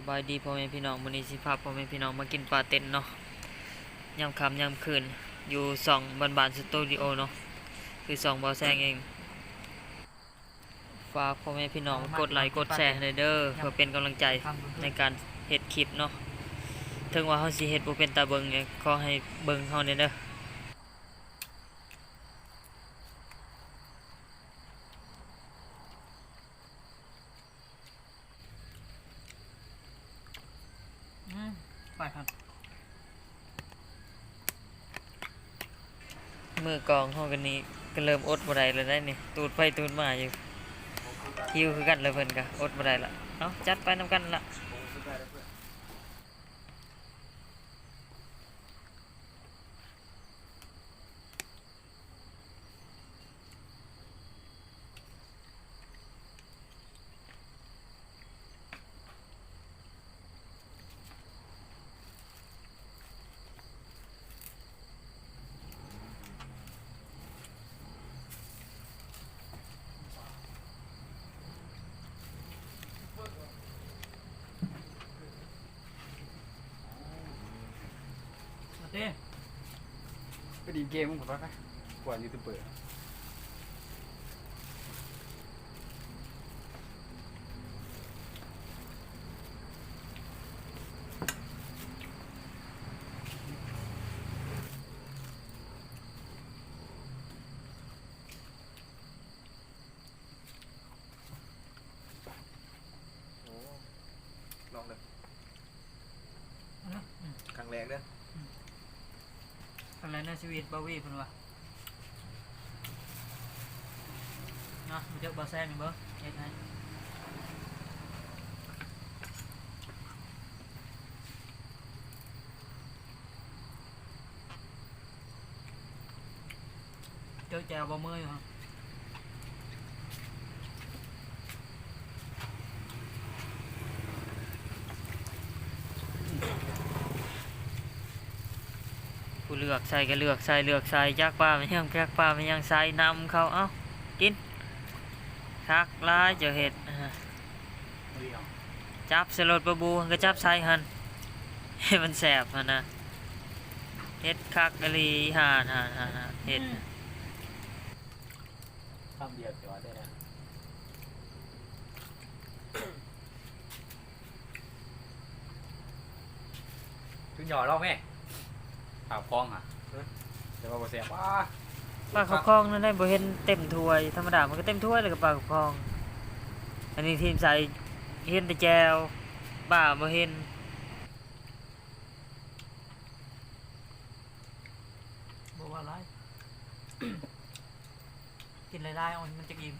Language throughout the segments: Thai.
สบายดีพ่อแม่พี่น้องมื้อนี้สิพาพพ่อแม่พี่น้องมากินปลาเต็นเนาะยามค่ำยามคืน อยู่สองบานบานสตูดิโอเนาะคือสองบอแซงเองฝากพ่อแม่พี่น้องกดไลค์กดแชร์ให้เด้อเพื่อเป็นกำลังใจในการเฮ็ดคลิปเนาะถึงว่าเฮาสิเฮ็ดบ่เป็นตาเบิงเนี่ยขอให้เบิงเฮาเนี่ยเด้อมไปครับ มือกองห้องกันนี้ก็เริ่มอดบ่ได้แล้วได้นี่ตูดไปตูดมาอยู่ฮิวคือกันเลยเพิ่นก็อดบ่ได้ละเอ้าจัดไปนำกันละ มาเต้ก็ดีเกมมึงผมว่าไปกว่ายูทูบเบอร์ลองเลยครั้งแรกเด้อ ทำไรในชีวิตบาวีเพิ่นว่าเนาะมาเจอบาแซงนี่เบิ่งเฮ็ดให้เจอแจวบ่เมืออยู่ฮะ ลือกใส่ก็เลือกใส่เลือกใส่จักปลาไม่ยังจักปลาไม่ยังใส่นำเขาเอ้ากินคักหลายเจะเห็ดอ่าจับสลดปลาบูก็จับใส่หันให้มันแสบหันนะเฮ็ดคักกะลีหานหานหานหานเฮ็ดคำเดียวจะว่าได้แล้วชุดหย่อเราแม่ ข่าวคล้องอะจะว่าบ่เสียป้าปลาขาวคลองนั่นได้บ่เห็นเต็มถ้วย ธรรมดามันก็เต็มถ้วยเลยกับปลาขาวคลอง อันนี้ทีมใส่เห็นแต่แจวป้าบ่เห็นบ่ว่าไร กินหลายๆเอามันจะอิ่ม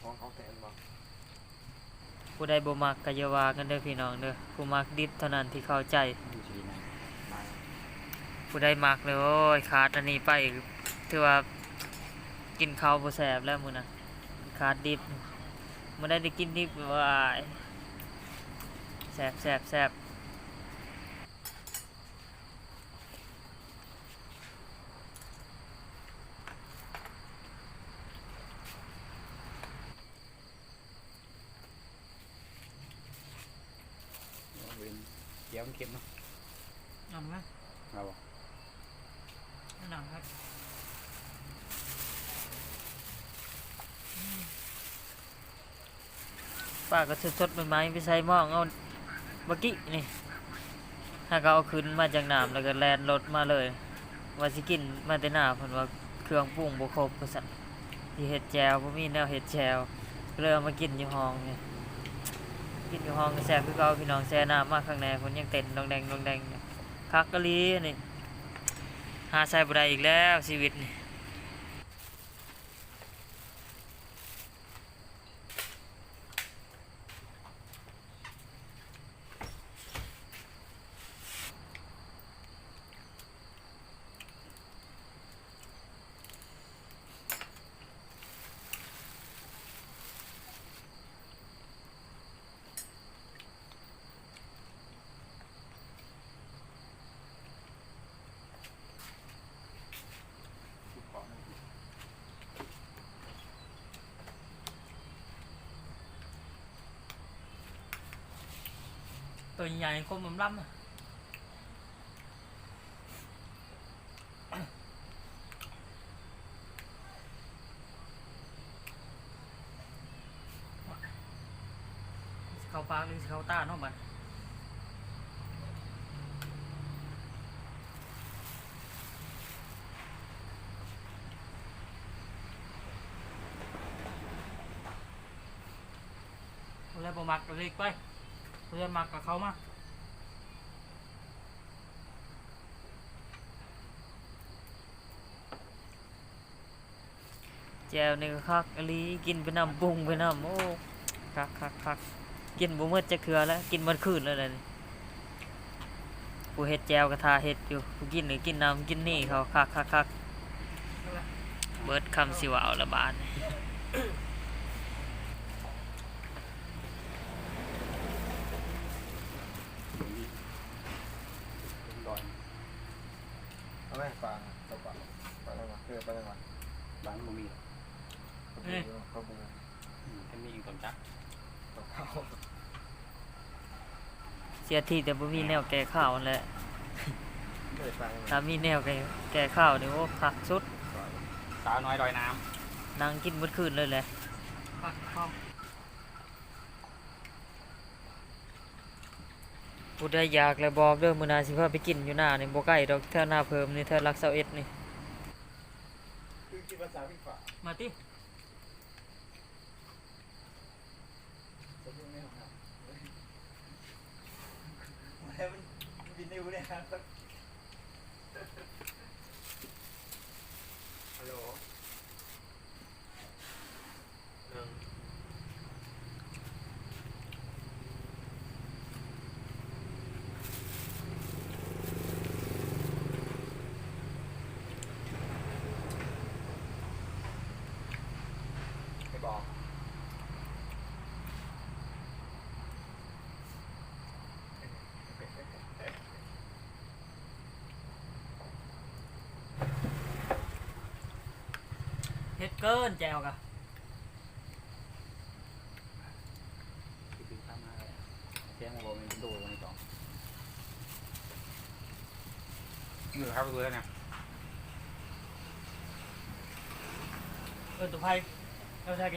คล้องเขาแตนบ่ ผู้ใดบ่มักก็อย่าว่ากันเด้อพี่น้องเด้อผู้มักดิบเท่านั้นที่เข้าใจดูชีนะมาผู้ใดมักเลยโอ้ยขาดอันนี้ไปถือว่ากินข้าวบ่แซ่บแล้วมื้อน่ะขาดดิบมื้อใดได้กินดิบว่าแซ่บแซ่บแซ่บ เอาเป็น เดี๋ยวมันเค็มเนาะเอาไหมเอาบ่นั่นหนังครับป้าก็สดๆใหม่ๆไปใส่หม้อเอาเมื่อกี้นี่ถ้าเขาเอาขึ้นมาจากน้ำแล้วก็แล่นรถมาเลย ว่าสิกินมาแต่หน้าเพิ่นว่าเครื่องปรุงบ่ครบว่าซั่นสิเฮ็ดแจวบ่มีแนวเฮ็ดแจวก็เลยเอามากินอยู่ห้องนี่ กินอยู่ห้องก็แซ่บคือเก่าพี่น้องแซ่น้ำมากข้างในคนยังเต้นดองแดงดองแดงคักกะลีนี่หาใส่บ่ได้อีกแล้วชีวิตนี่ ตัวใหญ่ๆคมมันล่ำอะเขาปากหรือเขาตาเนาะบัดเพื่อนบ่มักเล็กไป เพื่อนมักกับเขามาแจวนี่ก็คักอหลีกินไปน้ำปรุงไปน้ำโอ้คักคักคักกินบ่หมดจะเคือแล้วกินมันคืนแล้วเลยผู้เฮ็ดแจวกระทาเฮ็ดอยู่ผู้กินหรือกินน้ำกินนี่เขาคักคักคักเบิดคำสิว่าเอาละบาท ดอย เอา ไหมปลาตบปลาปลาอะไรวะเออปลาอะไรวะบ้านบ่มีเขาบูเขาบูอืมแค่มีเองตอนจักตบเขาเสียที่แต่บ่มีแนวแก้ข้าวนั่นแหละเออปลาอะไรถ้ามีแนวแก้แก้ข้าวนี่โอ้คักสุดสาวน้อยดอยน้นั่งกินเบิดคืนเลยแหละ ปักเข้า ผู้ใดอยากแล้วบอกเด้อมื้อหน้าสิพาไปกินอยู่หน้านี่บ่ใกล้ดอกแถวหน้าเพิ่มนี่แถวหลักเสาเอ็ดนี่คือกินภาษาพี่ฝ่ามาติสมมติไม่ของเราให้มันบินนิ้วเนี่ยครับฮัลโหลหนึ่งไม่บอก เฮ็ดเกินแจวกะำที่คือข้ามมาเลยเสียงบ่มีดูวันนี้สองนี่ครับไปดูแล้วเนี่ยเออตัวไผเอาใส่กระ